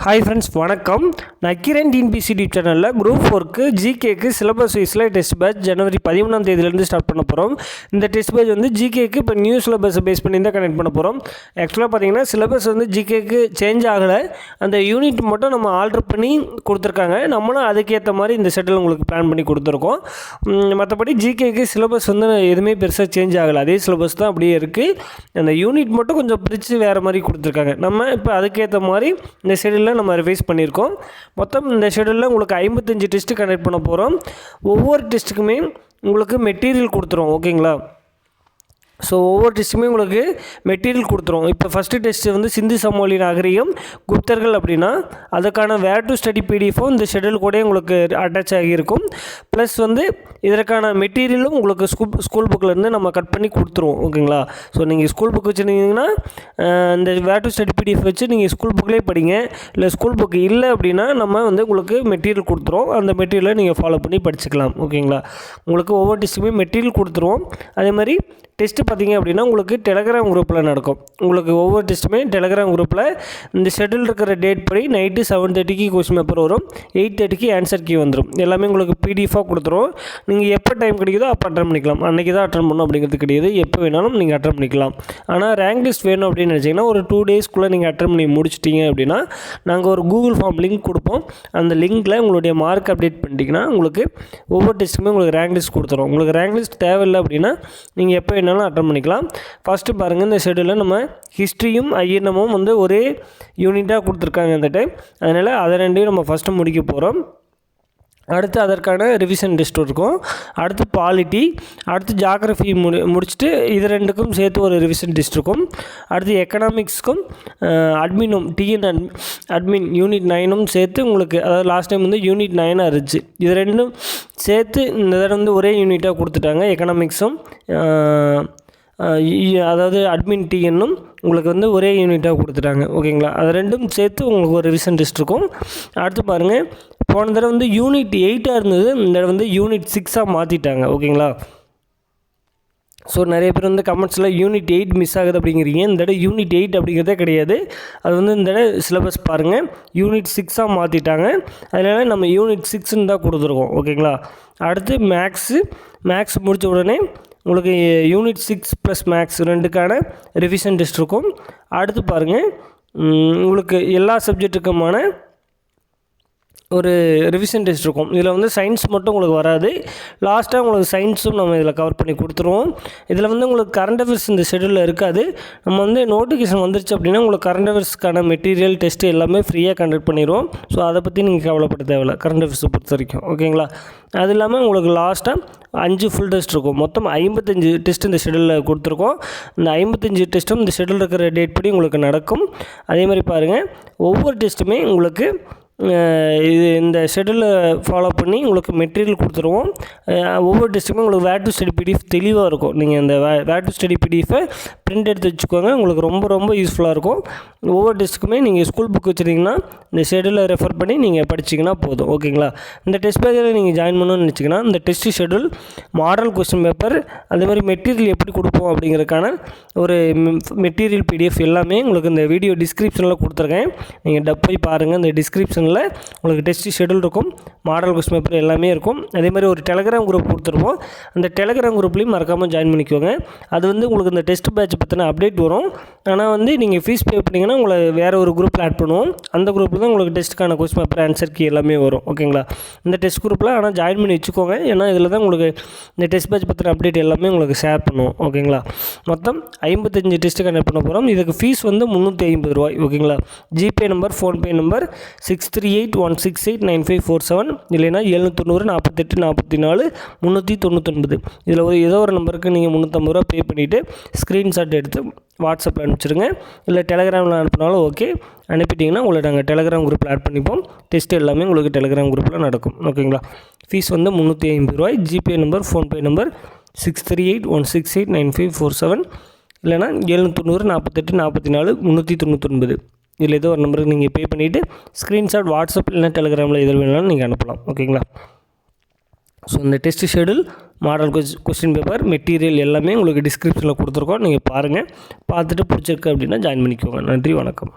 Hi friends வணக்கம். நக்கிரன் டிஎன்பிசிடி சேனலில் group ஃபோருக்கு ஜிகேக்கு சிலபஸ் வைஸில் டெஸ்ட் பேட்ச் ஜனவரி பதிமூணாம் தேதியிலேருந்து ஸ்டார்ட் பண்ண போகிறோம் இந்த டெஸ்ட் பேட்ச் வந்து ஜிகேக்கு இப்போ நியூ சிலபஸை பேஸ் பண்ணி தான் கனெக்ட் பண்ண போகிறோம் ஆக்சுவலாக பார்த்தீங்கன்னா சிலபஸ் வந்து ஜிகேக்கு சேஞ்ச் ஆகலை. அந்த யூனிட் மட்டும் நம்ம ஆல்ட்ரு பண்ணி கொடுத்துருக்காங்க. நம்மளும் அதுக்கேற்ற மாதிரி இந்த செட்டில் உங்களுக்கு பிளான் பண்ணி கொடுத்துருக்கோம். மற்றபடி ஜிகேக்கு சிலபஸ் வந்து எதுவுமே பெருசாக சேஞ்ச் ஆகலை. அதே சிலபஸ் தான் அப்படியே இருக்குது அந்த யூனிட் மட்டும் கொஞ்சம் பிரித்து வேறு மாதிரி கொடுத்துருக்காங்க. நம்ம இப்போ அதுக்கேற்ற மாதிரி இந்த செட்டில் ஷெடியூலில் நம்ம ரிவைஸ் பண்ணியிருக்கோம். மொத்தம் இந்த ஷெடியூலில் உங்களுக்கு ஐம்பத்தஞ்சு டெஸ்ட்டு கண்டக்ட் பண்ண போகிறோம் ஒவ்வொரு டெஸ்ட்டுக்குமே உங்களுக்கு மெட்டீரியல் கொடுத்துரும் ஓகேங்களா ஸோ ஒவ்வொரு டெஸ்ட்டுமே உங்களுக்கு மெட்டீரியல் கொடுத்துரும். இப்போ ஃபஸ்ட்டு டெஸ்ட்டு வந்து சிந்து சமோலி நாகரிகம் குப்தர்கள் அப்படின்னா அதுக்கான வேர் டு ஸ்டடி பிடிஎஃபும் இந்த ஷெடியூல் கூட உங்களுக்கு அட்டாச் ஆகியிருக்கும். ப்ளஸ் வந்து இதற்கான மெட்டீரியலும் உங்களுக்கு ஸ்கூல் ஸ்கூல் புக்கிலேருந்து நம்ம கட் பண்ணி கொடுத்துருவோம் ஓகேங்களா ஸோ நீங்கள் ஸ்கூல் புக் வச்சுருந்தீங்கன்னா இந்த வேர் டு ஸ்டடி பிடிஎஃப் வச்சு நீங்கள் ஸ்கூல் புக்லேயே படிங்க. இல்லை ஸ்கூல் புக் இல்லை அப்படின்னா நம்ம வந்து உங்களுக்கு மெட்டீரியல் கொடுத்துருவோம். அந்த மெட்டீரியலை நீங்கள் ஃபாலோ பண்ணி படிச்சுக்கலாம் ஓகேங்களா உங்களுக்கு ஒவ்வொரு டெஸ்ட்டுமே மெட்டீரியல் கொடுத்துருவோம். அதே மாதிரி டெஸ்ட்டு பார்த்தீங்க அப்படின்னா உங்களுக்கு டெலகிராம் குரூப்பில் நடக்கும். உங்களுக்கு ஒவ்வொரு டெஸ்ட்டுமே டெலகிராம் குரூப்பில் இந்த ஷெட்யூல் இருக்கிற டேட் படி நைட்டு செவன் தேர்ட்டிக்கு கொஸ்டின் பேப்பர் வரும். எயிட் தேர்ட்டிக்கு ஆன்சர் கீ வந்துடும் எல்லாமே உங்களுக்கு பிடிஎஃபாக கொடுத்துரும். நீங்கள் எப்போ டைம் கிடைக்குதோ அப்போ அட்டன் பண்ணிக்கலாம். அன்றைக்கி தான் அட்டன் பண்ணணும் அப்படிங்கிறது கிடையாது. எப்போ வேணாலும் நீங்கள் அட்டன் பண்ணிக்கலாம். ஆனால் ரேங்க் லிஸ்ட் வேணும் அப்படின்னு நினச்சிங்கன்னா ஒரு டூ டேஸ்க்குள்ளே நீங்கள் அட்டன் பண்ணி முடிச்சிட்டிங்க அப்படின்னா நாங்கள் ஒரு கூகுள் ஃபார்ம் லிங்க் கொடுப்போம். அந்த லிங்க்கில் உங்களுடைய மார்க் அப்டேட் பண்ணிட்டீங்கன்னா உங்களுக்கு ஒவ்வொரு டெஸ்ட்டுமே உங்களுக்கு ரேங்க் லிஸ்ட் கொடுத்துரும். உங்களுக்கு ரேங்க் லிஸ்ட் தேவையில்லை அப்படின்னா நீங்கள் எப்போ வேணாலும் அட்டன் பண்ணிக்கலாம். ஃபஸ்ட்டு பாருங்கள் இந்த ஷெடியூலில் நம்ம ஹிஸ்ட்ரியும் ஐஎன்எம்மும் வந்து ஒரே யூனிட்டாக கொடுத்துருக்காங்க இந்த டைம் அதனால் அதை ரெண்டையும் நம்ம ஃபஸ்ட்டு முடிக்க போகிறோம் அடுத்து அதற்கான ரிவிஷன் டெஸ்ட் இருக்கும். அடுத்து பாலிட்டி அடுத்து ஜாகிரஃபி முடி முடிச்சுட்டு இது ரெண்டுக்கும் சேர்த்து ஒரு ரிவிஷன் டெஸ்ட் இருக்கும். அடுத்து எக்கனாமிக்ஸ்க்கும் அட்மினும் டிஎன் அட் அட்மின் யூனிட் நைனும் சேர்த்து உங்களுக்கு அதாவது லாஸ்ட் டைம் வந்து யூனிட் நைனாக இருந்துச்சு. இது ரெண்டும் சேர்த்து இந்த தடவை வந்து ஒரே யூனிட்டாக கொடுத்துட்டாங்க எக்கனாமிக்ஸும் அதாவது அட்மின் டிஎன்னும் உங்களுக்கு வந்து ஒரே யூனிட்டாக கொடுத்துட்டாங்க. ஓகேங்களா? அது ரெண்டும் சேர்த்து உங்களுக்கு ஒரு ரிவிஷன் டெஸ்ட் இருக்கும். அடுத்து பாருங்கள் போன தடவை வந்து யூனிட் எயிட்டாக இருந்தது. இந்த தடவை வந்து யூனிட் சிக்ஸாக மாற்றிட்டாங்க ஓகேங்களா? ஸோ நிறைய பேர் வந்து கமெண்ட்ஸில் யூனிட் எயிட் மிஸ் ஆகுது அப்படிங்கிறீங்க. இந்த தடவை யூனிட் எயிட் அப்படிங்கிறதே கிடையாது. அது வந்து இந்த தடவை சிலபஸ் பாருங்கள் யூனிட் சிக்ஸாக மாற்றிட்டாங்க அதனால் நம்ம யூனிட் சிக்ஸ்ன்னு தான் கொடுத்துருக்கோம். ஓகேங்களா? அடுத்து மேக்ஸு மேக்ஸ் முடித்த உடனே உங்களுக்கு யூனிட் சிக்ஸ் ப்ளஸ் மேக்ஸ் ரெண்டுக்கான ரிவிஷன் டெஸ்ட் இருக்கும். அடுத்து பாருங்கள் உங்களுக்கு எல்லா சப்ஜெக்ட்டுக்குமான ஒரு ரிவிஷன் டெஸ்ட் இருக்கும். இதில் வந்து சயின்ஸ் மட்டும் உங்களுக்கு வராது. லாஸ்ட்டாக உங்களுக்கு சயின்ஸும் நம்ம இதில் கவர் பண்ணி கொடுத்துருவோம். இதில் வந்து உங்களுக்கு கரண்ட் அஃபேர்ஸ் இந்த ஷெடியூலில் இருக்காது. நம்ம வந்து நோட்டிஃபிகேஷன் வந்துருச்சு அப்படின்னா உங்களுக்கு கரண்ட் அஃபேர்ஸ்க்கான மெட்டீரியல் டெஸ்ட் எல்லாமே ஃப்ரீயாக கண்டக்ட் பண்ணிடுவோம் ஸோ அதை பற்றி நீங்கள் கவலைப்பட தேவையில்ல. கரண்ட் அஃபேர்ஸை பொறுத்த வரைக்கும். ஓகேங்களா அது இல்லாமல் உங்களுக்கு லாஸ்ட்டாக அஞ்சு ஃபுல் டெஸ்ட் இருக்கும். மொத்தம் ஐம்பத்தஞ்சு டெஸ்ட் இந்த ஷெடியூலில் கொடுத்துருக்கோம். இந்த ஐம்பத்தஞ்சு டெஸ்ட்டும் இந்த ஷெடியூல் இருக்கிற டேட் படி உங்களுக்கு நடக்கும். அதே மாதிரி பாருங்கள் ஒவ்வொரு டெஸ்ட்டுமே உங்களுக்கு இது இந்த ஷெடியூலை ஃபாலோ பண்ணி உங்களுக்கு மெட்டீரியல் கொடுத்துருவோம். ஒவ்வொரு டிஸ்ட்ரிக்ட்டும் உங்களுக்கு வேர் டு ஸ்டடி பிடிஎஃப் தெளிவாக இருக்கும். நீங்கள் இந்த வே வேர் டு ஸ்டடி பிடிஎஃபை பிரிண்ட் எடுத்து வச்சுக்கோங்க. உங்களுக்கு ரொம்ப ரொம்ப யூஸ்ஃபுல்லாக இருக்கும். ஒவ்வொரு டெஸ்ட்டுக்குமே நீங்கள் ஸ்கூல் புக் வச்சுருந்தீங்கன்னா இந்த ஷெடியூலை ரெஃபர் பண்ணி நீங்கள் படிச்சிங்கன்னா போதும். ஓகேங்களா இந்த டெஸ்ட் பேஜில் நீங்கள் ஜாயின் பண்ணணும்னு நினச்சிங்கன்னா இந்த test schedule model question paper அதே மாதிரி மெட்டீரியல் எப்படி கொடுப்போம் அப்படிங்கிறதுக்கான ஒரு மெட்டீரியல் பிடிஎஃப் எல்லாமே உங்களுக்கு இந்த வீடியோ டிஸ்கிரிப்ஷனில் கொடுத்துருக்கேன். நீங்கள் டப் போய் பாருங்கள் இந்த டிஸ்கிரிப்ஷனில் உங்களுக்கு டெஸ்ட் ஷெடியூல் இருக்கும் மாடல் கொஸ்டின் பேப்பர் எல்லாமே இருக்கும். அதே மாதிரி ஒரு டெலகிராம் குரூப் கொடுத்துருப்போம். அந்த டெலகிராம் குரூப்லேயும் மறக்காமல் ஜாயின் பண்ணிக்கோங்க. அது வந்து உங்களுக்கு இந்த டெஸ்ட் பேட்ச் பற்றின அப்டேட் வரும். ஆனால் வந்து நீங்கள் ஃபீஸ் பே பண்ணிங்கன்னா உங்களை வேறு ஒரு குரூப்பில் ஆட் பண்ணுவோம். அந்த குரூப்பில் தான் உங்களுக்கு டெஸ்ட்டுக்கான கொஸ்டின் பேப்பர் ஆன்சர் கீ எல்லாமே வரும். ஓகேங்களா இந்த டெஸ்ட் குரூப்பில் ஆனால் ஜாயின் பண்ணி வச்சுக்கோங்க. ஏன்னா இதில் தான் உங்களுக்கு இந்த டெஸ்ட் பேட்ச் பற்றின அப்டேட் எல்லாமே உங்களுக்கு ஷேர் பண்ணுவோம். ஓகேங்களா மொத்தம் ஐம்பத்தஞ்சு டெஸ்ட்டு கனெக்ட் பண்ண போகிறோம் இதுக்கு ஃபீஸ் வந்து முந்நூற்றி ஐம்பது ரூபாய். ஓகேங்களா GPay number PhonePe number six three eight one six eight nine five four seven இல்லைனா எழுநூத்தொண்ணூறு நாற்பத்தெட்டு நாற்பத்தி நாலு முந்நூற்றி தொண்ணூத்தொன்பது. இதில் ஒரு ஏதோ ஒரு நம்பருக்கு நீங்கள் முந்நூற்றம்பது ரூபா பே பண்ணிவிட்டு ஸ்க்ரீன்ஷாட் எடுத்து வாட்ஸ்அப்பில் அனுப்பிச்சிருங்க. இல்லை டெலகிராமில் அனுப்பினாலும் ஓகே அனுப்பிட்டிங்கன்னா உங்களை நாங்கள் டெலகிராம் குரூப்பில் ஆட் பண்ணிப்போம். டெஸ்ட் எல்லாமே உங்களுக்கு டெலகிராம் குரூப்பில் நடக்கும். ஓகேங்களா ஃபீஸ் வந்து முந்நூற்றி ஐம்பது ரூபாய். GPay number PhonePe number six three eight one six eight nine five four seven இல்லைனா எழுநூத்தொண்ணூறு நாற்பத்தெட்டு நாற்பத்தி நாலு முந்நூற்றி தொண்ணூத்தொன்பது. இதில் ஏதோ ஒரு நம்பருக்கு நீங்கள் பே பண்ணிவிட்டு ஸ்க்ரீன்ஷாட் வாட்ஸ்அப் இல்லைனா டெலிகிராமில் எதில் வேணாலும் நீங்கள் அனுப்பலாம். ஓகேங்களா ஸோ இந்த டெஸ்ட் ஷெடியூல் மாடல் கொஸ் கொஸ்டின் பேப்பர் மெட்டீரியல் எல்லாமே உங்களுக்கு டிஸ்கிரிப்ஷனில் கொடுத்துருக்கோம். நீங்கள் பாருங்கள் பார்த்துட்டு பிடிச்சிருக்கு அப்படின்னா ஜாயின் பண்ணிக்கோங்க. நன்றி வணக்கம்.